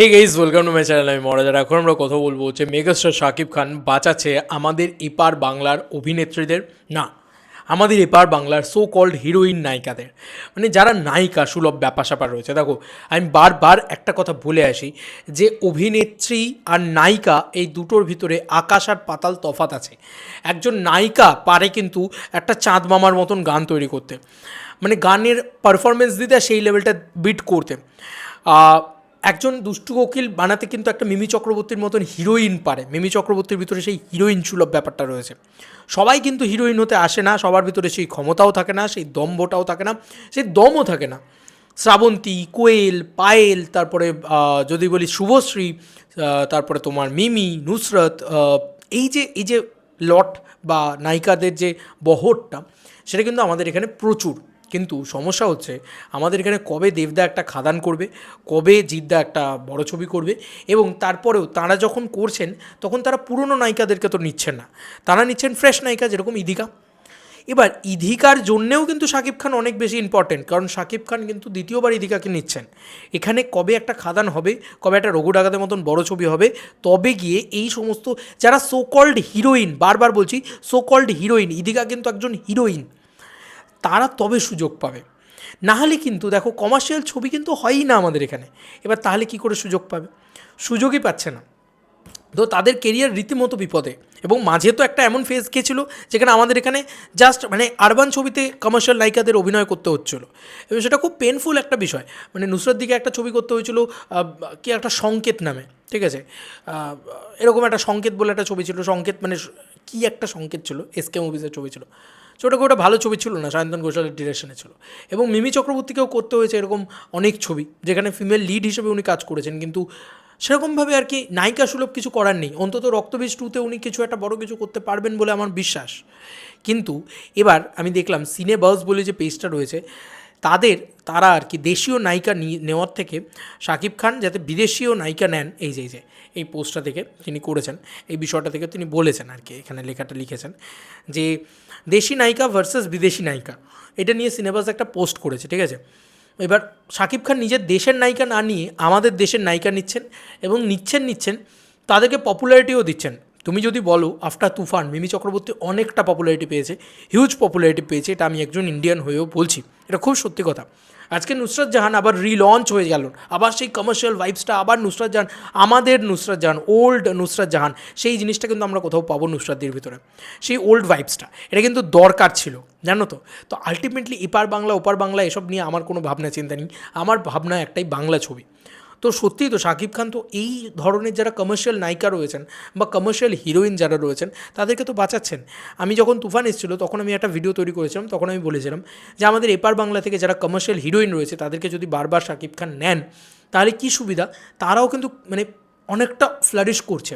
Hey guys welcome to my channel আমি মরাজার এখন আমরা কথা বলব হচ্ছে মেগাস্টার শাকিব খান বাঁচাচ্ছে আমাদের এপার বাংলার অভিনেত্রীদের। না, আমাদের এপার বাংলার সো কল্ড হিরোইন নায়িকাদের। মানে যারা নায়িকা, সুলভ ব্যাপার স্যাপার রয়েছে। দেখো, আমি বারবার একটা কথা বলে আসি যে অভিনেত্রী আর নায়িকা এই দুটোর ভিতরে আকাশ আর পাতাল তফাত আছে। একজন নায়িকা পারে কিন্তু একটা চাঁদ মামার মতন গান তৈরি করতে। মানে গানের পারফরমেন্স দিতে সেই লেভেলটা বিট করতে। একজন দুষ্টু কোকিল বানাতে কিন্তু একটা মিমি চক্রবর্তীর মতন হিরোইন পারে। মিমি চক্রবর্তীর ভিতরে সেই হিরোইন সুলভ ব্যাপারটা রয়েছে। সবাই কিন্তু হিরোইন হতে আসে না, সবার ভিতরে সেই ক্ষমতাও থাকে না, সেই দম্ভটাও থাকে না, সেই দমও থাকে না। শ্রাবন্তী, কোয়েল, পায়েল, তারপরে যদি বলি শুভশ্রী তারপরে তোমার মিমি, নুসরত এই যে এই যে লট বা নায়িকাদের যে বহরটা, সেটা কিন্তু আমাদের এখানে প্রচুর। কিন্তু সমস্যা হচ্ছে আমাদের এখানে কবে দেবদা একটা খাদান করবে, কবে জিদ্দা একটা বড় ছবি করবে এবং তারপরেও তারা যখন করছেন তখন তারা পুরনো নায়িকাদেরকে তো নিচ্ছেন না। তারা নিচ্ছেন ফ্রেশ নায়িকা যেরকম ইদিকা। এবার ইধিকার জন্যেও কিন্তু শাকিব খান অনেক বেশি ইম্পর্টেন্ট কারণ শাকিব খান কিন্তু দ্বিতীয়বার ইধিকাকে নিচ্ছেন। এখানে কবে একটা খাদান হবে, কবে একটা রঘু ডাকাতের মতন বড় ছবি হবে, তবে গিয়ে এই সমস্ত যারা সো কল্ড হিরোইন বারবার বলছি সো কল্ড হিরোইন ইধিকা কিন্তু একজন হিরোইন তারা তবে সুযোগ পাবে। না হলে কিন্তু দেখো কমার্শিয়াল ছবি কিন্তু হয়ই না আমাদের এখানে। এবার তাহলে কি করে সুযোগ পাবে? সুযোগই পাচ্ছে না। তো তাদের কেরিয়ার রীতিমতো বিপদে। এবং মাঝে তো একটা এমন ফেজ গিয়েছিল যেখানে আমাদের এখানে জাস্ট মানে আরবান ছবিতে কমার্শিয়াল নায়িকাদের অভিনয় করতে হচ্ছিল। এবং সেটা খুব পেনফুল একটা বিষয়। মানে নুসরাত দিকে একটা ছবি করতে হয়েছিল কি একটা সংকেত নামে, ঠিক আছে? এরকম একটা সংকেত বলে একটা ছবি ছিল। সংকেত মানে কি একটা সংকেত ছিল? এসকে মুভিজের ছবি ছিল। ছোটো ওটা ভালো ছবি ছিল না, সায়ন্তন ঘোষালের ডিরেকশনে ছিল। এবং মিমি চক্রবর্তীকেও করতে হয়েছে এরকম অনেক ছবি, যেখানে ফিমেল লিড হিসেবে উনি কাজ করেছেন। কিন্তু সেরকমভাবে আর কি নায়িকা সুলভ কিছু করার নেই। অন্তত রক্তবীজ টুতে উনি কিছু একটা বড় কিছু করতে পারবেন বলে আমার বিশ্বাস। কিন্তু এবার আমি দেখলাম সিনেবাস বলে যে পেজটা রয়েছে তাদের, তারা আর কি দেশীয় নায়িকা নিয়ে- নেওয়ার থেকে শাকিব খান যাতে বিদেশীয় নায়িকা নেন, এই যে এই যে, এই পোস্টটা থেকে তিনি করেছেন, এই বিষয়টা থেকে তিনি বলেছেন আর কি, এখানে লেখাটা লিখেছেন যে, দেশি নায়িকা ভার্সেস বিদেশি নায়িকা, এটা নিয়ে সিনেবাস একটা পোস্ট করেছে, ঠিক আছে? এবার শাকিব খান নিজের দেশের নায়িকা না নিয়ে আমাদের দেশের নায়িকা নিচ্ছেন এবং নিচ্ছেন নিচ্ছেন, তাদেরকে পপুলারিটিও দিচ্ছেন। তুমি যদি বলো, আফটার তুফান, মিমি চক্রবর্তী অনেকটা পপুলারিটি পেয়েছে হিউজ পপুলারিটি পেয়েছে, এটা আমি একজন ইন্ডিয়ান হয়েও বলছি। এটা খুব সত্যি কথা। আজকে নুসরাত জাহান আবার রিলঞ্চ হয়ে গেল। আবার সেই কমার্শিয়াল ভাইবসটা আবার নুসরাত জাহান, আমাদের নুসরাত জাহান ওল্ড নুসরাত জাহান, সেই জিনিসটা কিন্তু আমরা কোথাও পাবো নুসরাতদের ভিতরে। সেই ওল্ড ভাইবসটা এটা কিন্তু দরকার ছিল, জানো তো? তো আলটিমেটলি এপার বাংলা, ওপার বাংলা, এসব নিয়ে আমার কোনো ভাবনা চিন্তা নেই। আমার ভাবনা একটাই বাংলা ছবি। তো সত্যিই তো শাকিব খান তো এই ধরনের যারা কমার্শিয়াল নায়িকা রয়েছেন বা কমার্শিয়াল হিরোইন যারা রয়েছেন, তাদেরকে তো বাঁচাচ্ছেন। আমি যখন তুফান এসেছিল, তখন আমি একটা ভিডিও তৈরি করেছিলাম, তখন আমি বলেছিলাম যে আমাদের এপার বাংলা থেকে যারা কমার্শিয়াল হিরোইন রয়েছে, তাদেরকে যদি বারবার শাকিব খান নেন, তাহলে কী সুবিধা? তারাও কিন্তু মানে অনেকটা ফ্লারিশ করছে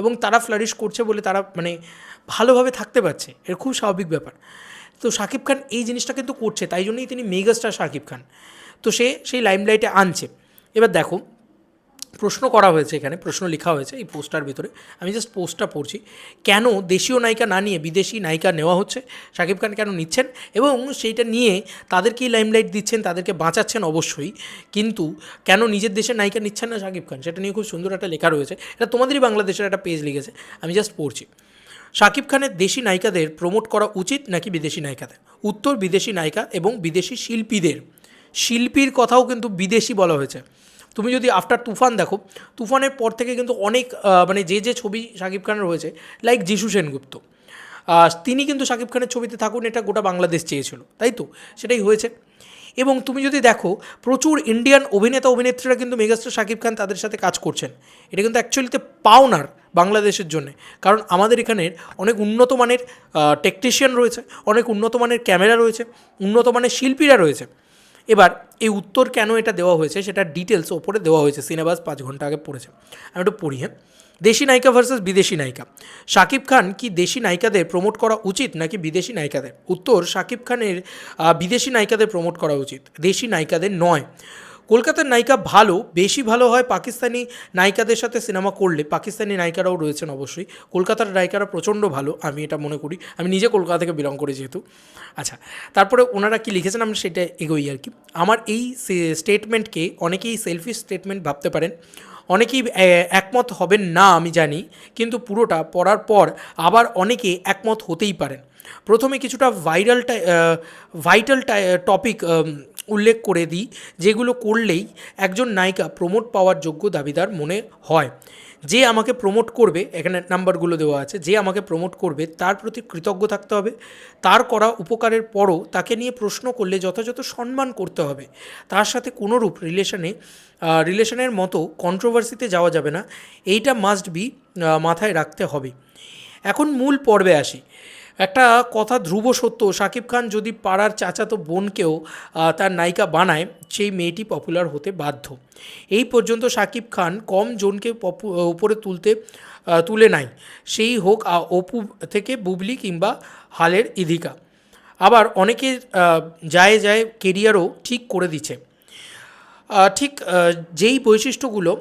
এবং তারা ফ্লারিশ করছে বলে তারা মানে ভালোভাবে থাকতে পারছে। এর খুব স্বাভাবিক ব্যাপার। তো শাকিব খান এই জিনিসটা কিন্তু করছে, তাই জন্যই তিনি মেগাস্টার শাকিব খান। তো সে সেই লাইমলাইটে আনছে। এবার দেখো, প্রশ্ন করা হয়েছে এখানে, প্রশ্ন লেখা হয়েছে এই পোস্টার ভিতরে। আমি জাস্ট পোস্টটা পড়ছি, কেন দেশীয় নায়িকা না নিয়ে বিদেশি নায়িকা নেওয়া হচ্ছে? শাকিব খান কেন নিচ্ছেন? এবং সেইটা নিয়ে তাদেরকেই লাইমলাইট দিচ্ছেন, তাদেরকে বাঁচাচ্ছেন অবশ্যই, কিন্তু কেন নিজের দেশের নায়িকা নিচ্ছেন না শাকিব খান? সেটা নিয়ে খুব সুন্দর একটা লেখা রয়েছে। এটা তোমাদেরই বাংলাদেশের একটা পেজ লিখেছে, আমি জাস্ট পড়ছি। শাকিব খানের দেশি নায়িকাদের প্রমোট করা উচিত নাকি বিদেশি নায়িকাদের? উত্তর বিদেশি নায়িকা এবং বিদেশি শিল্পীদের। শিল্পীর কথাও কিন্তু বিদেশি বলা হয়েছে। তুমি যদি আফটার তুফান দেখো, তুফানের পর থেকে কিন্তু অনেক মানে যে যে ছবি শাকিব খানের রয়েছে লাইক যিশু সেনগুপ্ত তিনি কিন্তু শাকিব খানের ছবিতে থাকুন, এটা গোটা বাংলাদেশ চেয়েছিল, তাই তো? সেটাই হয়েছে। এবং তুমি যদি দেখো, প্রচুর ইন্ডিয়ান অভিনেতা, অভিনেত্রীরা কিন্তু মেগাস্টার শাকিব খান তাদের সাথে কাজ করছেন। এটা কিন্তু অ্যাকচুয়ালিতে পাওনার বাংলাদেশের জন্য। কারণ আমাদের এখানের অনেক উন্নত মানের টেকনিশিয়ান রয়েছে, অনেক উন্নত মানের ক্যামেরা রয়েছে, উন্নত মানের শিল্পীরা রয়েছে। এবার, এই উত্তর কেন এটা দেওয়া হয়েছে? সেটা ডিটেলস ওপরে দেওয়া হয়েছে। সিনেবাস পাঁচ ঘণ্টা আগে পড়েছে। আমি একটু পড়ি হ্যাঁ? দেশি নায়িকা ভার্সেস বিদেশি নায়িকা। শাকিব খান কি দেশি নায়িকাদের প্রমোট করা উচিত নাকি বিদেশি নায়িকাদের? উত্তর, শাকিব খানের বিদেশি নায়িকাদের প্রমোট করা উচিত। দেশি নায়িকাদের নয়। কলকাতার নায়িকা ভালো, বেশি ভালো হয় পাকিস্তানি নায়িকাদের সাথে সিনেমা করলে। পাকিস্তানি নায়িকারাও রয়েছেন অবশ্যই। কলকাতার নায়িকারা প্রচণ্ড ভালো, আমি এটা মনে করি। আমি নিজে কলকাতা থেকে বিলং করি যেহেতু। আচ্ছা তারপরে ওনারা কি লিখেছেন? আমি সেটা এগোই আর কি। আমার এই স্টেটমেন্টকে অনেকেই সেলফি স্টেটমেন্ট ভাবতে পারেন। অনেকেই একমত হবেন না, আমি জানি। কিন্তু পুরোটা পড়ার পর আবার অনেকে একমত হতেই পারেন। প্রথমে কিছুটা ভাইরাল ভাইটাল টপিক উল্লেখ করে দিই, যেগুলো করলেই একজন নায়িকা প্রমোট পাওয়ার যোগ্য দাবিদার মনে হয়। যে আমাকে প্রমোট করবে, এখানে নাম্বারগুলো দেওয়া আছে, যে আমাকে প্রমোট করবে তার প্রতি কৃতজ্ঞ থাকতে হবে। তার করা উপকারের পরও তাকে নিয়ে প্রশ্ন করলে যথাযথ সম্মান করতে হবে। তার সাথে কোনোরূপ রিলেশনে রিলেশনের মতো কন্ট্রোভার্সিতে যাওয়া যাবে না। এইটা মাস্ট বি মাথায় রাখতে হবে। এখন মূল পর্বে আসি। একটা কথা ধ্রুব সত্য শাকিব খান যদি পাড়ার চাচাতো বোনকেও তার নায়িকা বানায়, সেই মেয়েটি পপুলার হতে বাধ্য। এই পর্যন্ত শাকিব খান কম জনকে পপু উপরে তুলতে তুলে নাই। সেই হোক অপু থেকে বুবলি কিংবা হালের ইধিকা। আবার অনেকে যায় যায় কেরিয়ারও ঠিক করে দিচ্ছে। ঠিক যেই বৈশিষ্ট্যগুলো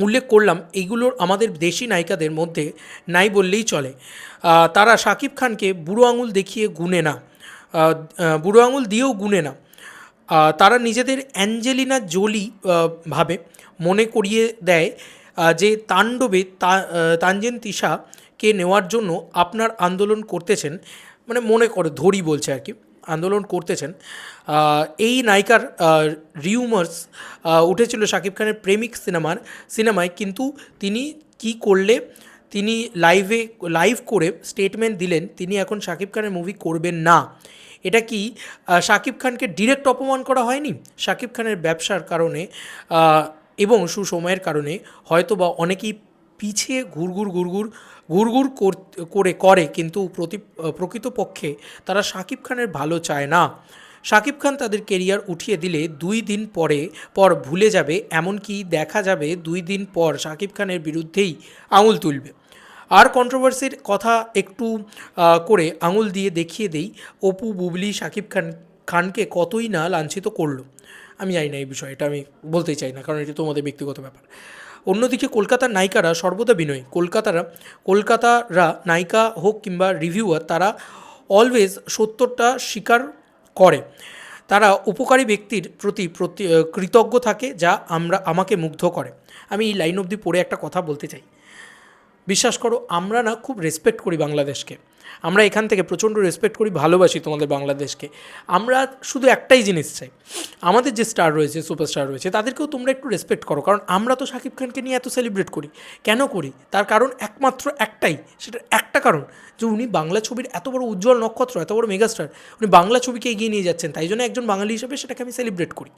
উল্লেখ করলাম এইগুলোর আমাদের দেশি নায়িকাদের মধ্যে নাই বললেই চলে। তারা শাকিব খানকে বুড়ো আঙুল দেখিয়ে গুনে না। বুড়ো আঙুল দিয়েও গুনে না। তারা নিজেদের অ্যাঞ্জেলিনা জোলি ভাবে মনে করিয়ে দেয় যে তাণ্ডবে তা- আহ, তিশাকে নেওয়ার জন্য আপনার আন্দোলন করতেছেন মানে মনে করে ধরি বলছে আর কি। আন্দোলন করতেছেন এই নায়িকার রিউমার্স উঠেছিল শাকিব খানের প্রেমিক সিনেমার, সিনেমায় কিন্তু তিনি কি করলে, তিনি লাইভে লাইভ করে স্টেটমেন্ট দিলেন, তিনি এখন শাকিব খানের মুভি করবেন না। এটা কি শাকিব খানকে ডিরেক্ট অপমান করা হয়নি? শাকিব খানের ব্যবসার কারণে এবং সুসময়ের কারণে হয়তো বা অনেকেই পিছিয়ে ঘুরঘুর ঘুরঘুর ঘুরঘুর কর- করে কিন্তু প্রতি, প্রকৃতপক্ষে তারা শাকিব খানের ভালো চায় না। শাকিব খান তাদের কেরিয়ার উঠিয়ে দিলে দুই দিন পরে, পর ভুলে যাবে, এমনকি দেখা যাবে দুই দিন পর শাকিব খানের বিরুদ্ধেই আঙুল তুলবে। আর কন্ট্রোভার্সির কথা একটু করে আঙুল দিয়ে দেখিয়ে দেই, অপু বুবলি শাকিব খান, খানকে কতই না লাঞ্ছিত করল। আমি জানি না এই বিষয়ে এটা আমি বলতেই চাই না, কারণ এটা তোমাদের ব্যক্তিগত ব্যাপার। অন্যদিকে কলকাতার নায়িকারা সর্বদা বিনয়ী। কলকাতারা কলকাতারা নায়িকা হোক কিংবা রিভিউয়ার, তারা অলওয়েজ সত্যটা স্বীকার করে। তারা উপকারী ব্যক্তির প্রতি কৃতজ্ঞ থাকে, যা আমরা, আমাকে মুগ্ধ করে। আমি এই লাইন অবধি পড়ে একটা কথা বলতে চাই। বিশ্বাস করো, আমরা না খুব রেসপেক্ট করি বাংলাদেশকে। আমরা এখান থেকে প্রচণ্ড রেসপেক্ট করি, ভালোবাসি তোমাদের বাংলাদেশকে। আমরা শুধু একটাই জিনিস চাই আমাদের যে স্টার রয়েছে, সুপারস্টার রয়েছে, তাদেরকেও তোমরা একটু রেসপেক্ট করো। কারণ আমরা তো শাকিব খানকে নিয়ে এত সেলিব্রেট করি। কেন করি? তার কারণ একমাত্র একটাই সেটা একটা কারণ যে উনি বাংলা ছবির এত বড় উজ্জ্বল নক্ষত্র, এত বড় মেগাস্টার উনি বাংলা ছবিকে এগিয়ে নিয়ে যাচ্ছেন। তাই জন্য একজন বাঙালি হিসেবে সেটাকে আমি সেলিব্রেট করি।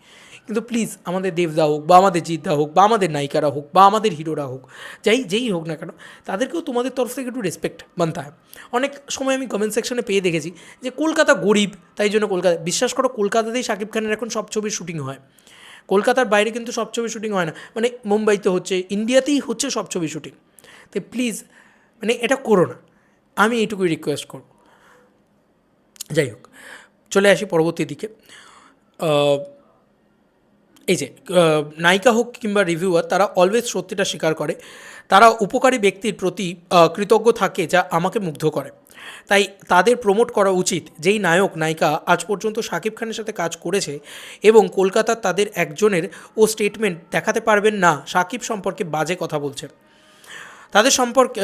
কিন্তু প্লিজ আমাদের দেবদা হোক বা আমাদের জিদ্দা হোক বা আমাদের নায়িকারা হোক বা আমাদের হিরোরা হোক, যাই, যেই হোক না কেন, তাদেরকেও তোমাদের তরফ থেকে একটু রেসপেক্ট মানতে হয়। অনেক সময় আমি কমেন্ট সেকশনে পেয়ে দেখেছি যে কলকাতা গরিব, তাই জন্য কলকাতা, বিশ্বাস করো কলকাতাতেই শাকিব খানের এখন সব ছবির শুটিং হয়, কলকাতার বাইরে কিন্তু সব ছবি শুটিং হয় না মানে মুম্বাইতে হচ্ছে, ইন্ডিয়াতেই হচ্ছে সব ছবি শুটিং। তো প্লিজ মানে এটা করো না। আমি এইটুকুই রিকোয়েস্ট করব। যাই হোক, চলে আসি পরবর্তী দিকে। এই যে নায়িকা হোক কিংবা রিভিউয়ার তারা অলওয়েজ সত্যিটা স্বীকার করে। তারা উপকারী ব্যক্তির প্রতি কৃতজ্ঞ থাকে যা আমাকে মুগ্ধ করে। তাই তাদের প্রমোট করা উচিত যেই নায়ক, নায়িকা আজ পর্যন্ত সাকিব খানের সাথে কাজ করেছে এবং কলকাতার তাদের একজনের ও স্টেটমেন্ট দেখাতে পারবেন না সাকিব সম্পর্কে বাজে কথা বলছে। তাদের সম্পর্কে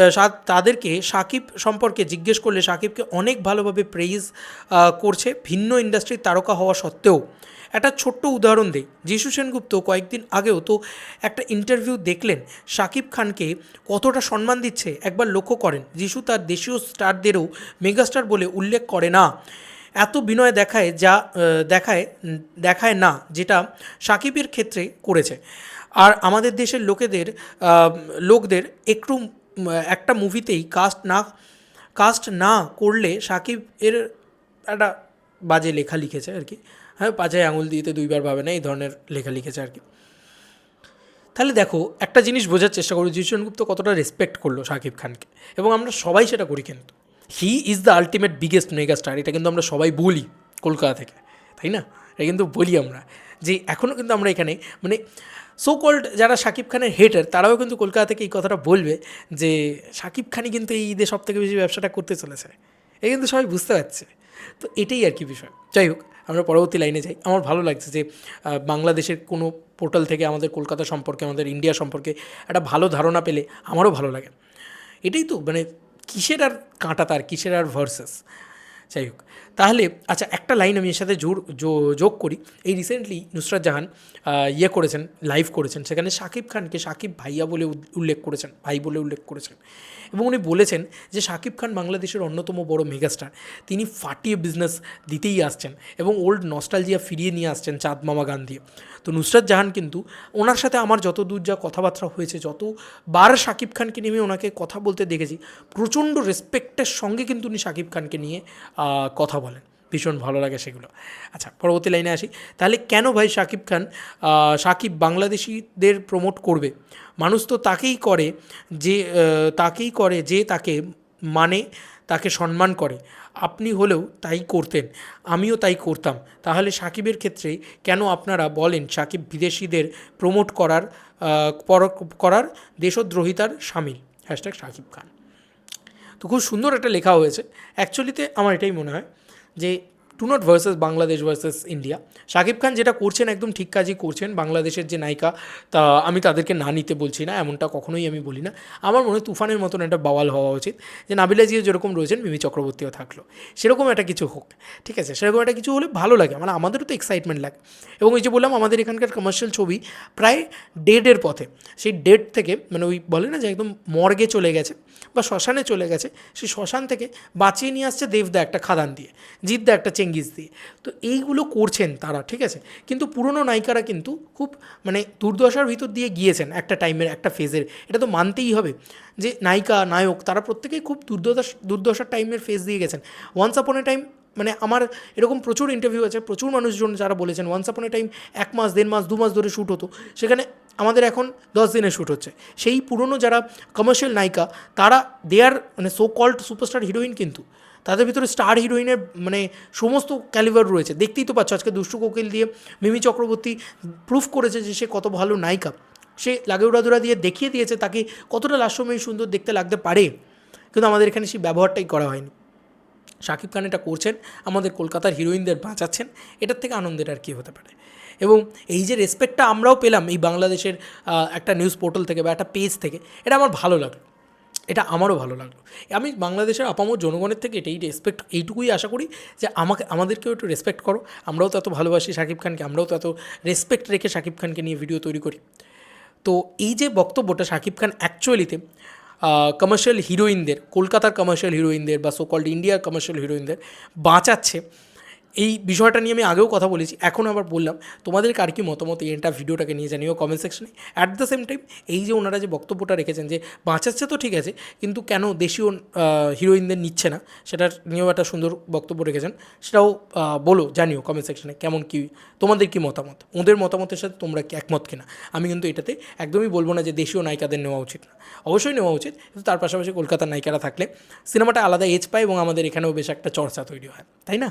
তাদেরকে সাকিব সম্পর্কে জিজ্ঞেস করলে সাকিবকে অনেক ভালোভাবে প্রেইজ করছে ভিন্ন ইন্ডাস্ট্রির তারকা হওয়া সত্ত্বেও। একটা ছোট্ট উদাহরণ দেই, যিশু সেনগুপ্ত কয়েকদিন আগেও তো একটা ইন্টারভিউ দেখলেন, সাকিব খানকে কতটা সম্মান দিচ্ছে একবার লক্ষ্য করেন। যিশু তার দেশীয় স্টারদেরও মেগাস্টার বলে উল্লেখ করে না। এত বিনয় দেখায় যা দেখায় দেখায় না, যেটা সাকিবের ক্ষেত্রে করেছে। আর আমাদের দেশের লোকেদের লোকদের একটু একটা মুভিতেই কাস্ট না কাস্ট না করলে সাকিব এর একটা বাজে লেখা লিখেছে আর কি। হ্যাঁ পাজায় আঙুল দিতে দুইবার ভাবে না এই ধরনের লেখা লিখেছে আর কি। তাহলে দেখো, একটা জিনিস বোঝার চেষ্টা করো জিশু সেনগুপ্ত কতটা রেসপেক্ট করল শাকিব খানকে। এবং আমরা সবাই সেটা করি কিন্তু। He is the ultimate biggest mega star এটা কিন্তু আমরা সবাই বলি কলকাতা থেকে, তাই না? এটা কিন্তু বলি আমরা। যে এখনও কিন্তু আমরা এখানে মানে সো কল্ড যারা শাকিব খানের হেটার তারাও কিন্তু কলকাতা থেকে এই কথাটা বলবে যে শাকিব খানই কিন্তু এই ঈদে সব থেকে বেশি ব্যবসাটা করতে চলেছে। এ কিন্তু সবাই বুঝতে পারছে। তো এটাই আর কি বিষয়। যাই হোক, আমরা পরবর্তী লাইনে যাই। আমার ভালো লাগছে যে বাংলাদেশের কোনো পোর্টাল থেকে আমাদের কলকাতা সম্পর্কে, আমাদের ইন্ডিয়া সম্পর্কে একটা ভালো ধারণা পেলে আমারও ভালো লাগে। এটাই তো মানে কিসের আর কাঁটা তার, কিসের আর ভার্সেস যাই হোক। তাহলে আচ্ছা একটা লাইন আমি এর সাথে জোর যোগ করি। এই রিসেন্টলি নুসরাত জাহান ইয়ে করেছেন লাইভ করেছেন। সেখানে শাকিব খানকে শাকিব ভাইয়া বলে উল্লেখ করেছেন, ভাই বলে উল্লেখ করেছেন। এবং উনি বলেছেন যে শাকিব খান বাংলাদেশের অন্যতম বড় মেগাস্টার তিনি ফাটিয়ে বিজনেস দিতেই আসছেন এবং ওল্ড নস্টালজিয়া ফিরিয়ে নিয়ে আসছেন চাঁদ মামা গান দিয়ে তো নুসরাত জাহান কিন্তু ওনার সাথে আমার যত দূর যা কথাবার্তা হয়েছে, যতবার শাকিব খানকে নিয়ে ওনাকে কথা বলতে দেখেছি, প্রচণ্ড রেসপেক্টের সঙ্গে কিন্তু উনি শাকিব খানকে নিয়ে কথা বলেন। ভীষণ ভালো লাগে সেগুলো। আচ্ছা পরবর্তী লাইনে আসি। তাহলে কেন ভাই শাকিব খান শাকিব বাংলাদেশিদের প্রমোট করবে? মানুষ তো তাকেই করে যে তাকেই করে যে তাকে মানে তাকে সম্মান করে। আপনি হলেও তাই করতেন, আমিও তাই করতাম। তাহলে সাকিবের ক্ষেত্রে কেন আপনারা বলেন সাকিব বিদেশিদের প্রমোট করার করার দেশদ্রোহিতার সামিল? হ্যাশট্যাগ সাকিব খান। তো খুব সুন্দর একটা লেখা হয়েছে। অ্যাকচুয়ালিতে আমার এটাই মনে হয় যে টু not versus Bangladesh versus India. Shakib Khan যেটা করছেন, একদম ঠিক কাজই করছেন। বাংলাদেশের যে নায়িকা, তা আমি তাদেরকে না নিতে বলছি না, এমনটা কখনোই আমি বলি না। আমার মনে হয় তুফানের মতন একটা বাওয়াল হওয়া উচিত, যে নাবিলা জিও যেরকম রয়েছেন, মিমি চক্রবর্তীও থাকল। সেরকম একটা কিছু হোক, ঠিক আছে? সেরকম একটা কিছু হলে ভালো লাগে মানে আমাদেরও তো এক্সাইটমেন্ট লাগে। এবং এই যে বললাম, আমাদের এখানকার কমার্শিয়াল ছবি প্রায় ডেডের পথে। সেই ডেড থেকে মানে ওই বলে না যে একদম মর্গে চলে গেছে, বা শ্মশানে চলে গেছে, সেই শ্মশান থেকে বাঁচিয়ে নিয়ে আসছে দেবদা একটা খাদান দিয়ে। জিদ্দা একটা চেঙ্গিস দিয়ে। তো এইগুলো করছেন তারা, ঠিক আছে? কিন্তু পুরনো নায়িকারা কিন্তু খুব মানে দুর্দশার ভিতর দিয়ে গিয়েছেন একটা টাইমের, একটা ফেজের। এটা তো মানতেই হবে যে নায়িকা, নায়ক, তারা প্রত্যেকেই খুব দুর্দশা, দুর্দশার টাইমের ফেজ দিয়ে গেছেন। ওয়ান্স আপন এ টাইম মানে আমার এরকম প্রচুর ইন্টারভিউ আছে, প্রচুর মানুষজন যারা বলেছেন ওয়ান্স আপন এ টাইম এক মাস, দেড় মাস, দু মাস ধরে শ্যুট হতো। সেখানে আমাদের এখন দশ দিনে শ্যুট হচ্ছে। সেই পুরনো যারা কমার্শিয়াল নায়িকা, তারা দেয়ার মানে সো কল্ড সুপারস্টার হিরোইন কিন্তু। তাদের ভিতরে স্টার হিরোইনের মানে সমস্ত ক্যালিভার রয়েছে। দেখতেই তো পাচ্ছ আজকে দুষ্টু কোকিল দিয়ে মিমি চক্রবর্তী প্রুফ করেছে যে সে কত ভালো নায়িকা। সে লাগে উড়াদুরা দিয়ে দেখিয়ে দিয়েছে তাকে কতটা লাস্যময়ী সুন্দর দেখতে লাগতে পারে। কিন্তু আমাদের এখানে সেই ব্যবহারটাই করা হয়নি। শাকিব খান এটা করছেন, আমাদের কলকাতার হিরোইনদের বাঁচাচ্ছেন, এটার থেকে আনন্দের আর কী হতে পারে। এবং এই যে রেসপেক্টটা আমরাও পেলাম এই বাংলাদেশের একটা নিউজ পোর্টাল থেকে বা একটা পেজ থেকে, এটা আমার ভালো লাগল এটা আমারও ভালো লাগল। আমি বাংলাদেশের আপামর জনগণের থেকে এটাই রেসপেক্ট এইটুকুই আশা করি যে আমাকে, আমাদেরকেও একটু রেসপেক্ট করো। আমরাও তো এত ভালোবাসি শাকিব খানকে, আমরাও তো এত রেসপেক্ট রেখে শাকিব খানকে নিয়ে ভিডিও তৈরি করি। তো এই যে বক্তব্যটা শাকিব খান অ্যাকচুয়ালিতে কমার্শিয়াল হিরোইনদের কলকাতার কমার্শিয়াল হিরোইনদের বা সোকল্ড ইন্ডিয়ার কমার্শিয়াল হিরোইনদের বাঁচাচ্ছে এই বিষয়টা নিয়ে আমি আগেও কথা বলেছি এখন আবার বললাম, তোমাদের কার কি মতামত এই এটা ভিডিওটাকে নিয়ে জানিও কমেন্ট সেকশনে অ্যাট দ্য সেম টাইম এই যে ওনারা যে বক্তব্যটা রেখেছেন যে বাঁচাচ্ছে তো ঠিক আছে, কিন্তু কেন দেশীয় হিরোইনদের নিচ্ছে না, সেটার নিয়েও একটা সুন্দর বক্তব্য রেখেছেন, সেটাও বলো, জানিও কমেন্ট সেকশনে কেমন কি, তোমাদের কি মতামত? ওদের মতামতের সাথে তোমরা কি একমত কিনা? আমি কিন্তু এটাতে একদমই বলব না যে দেশীয় নায়িকাদের নেওয়া উচিত না। অবশ্যই নেওয়া উচিত, কিন্তু তার পাশাপাশি কলকাতার নায়িকারা থাকলে সিনেমাটা আলাদা এজ পায় এবং আমাদের এখানেও বেশ একটা চর্চা তৈরি হয়, তাই না?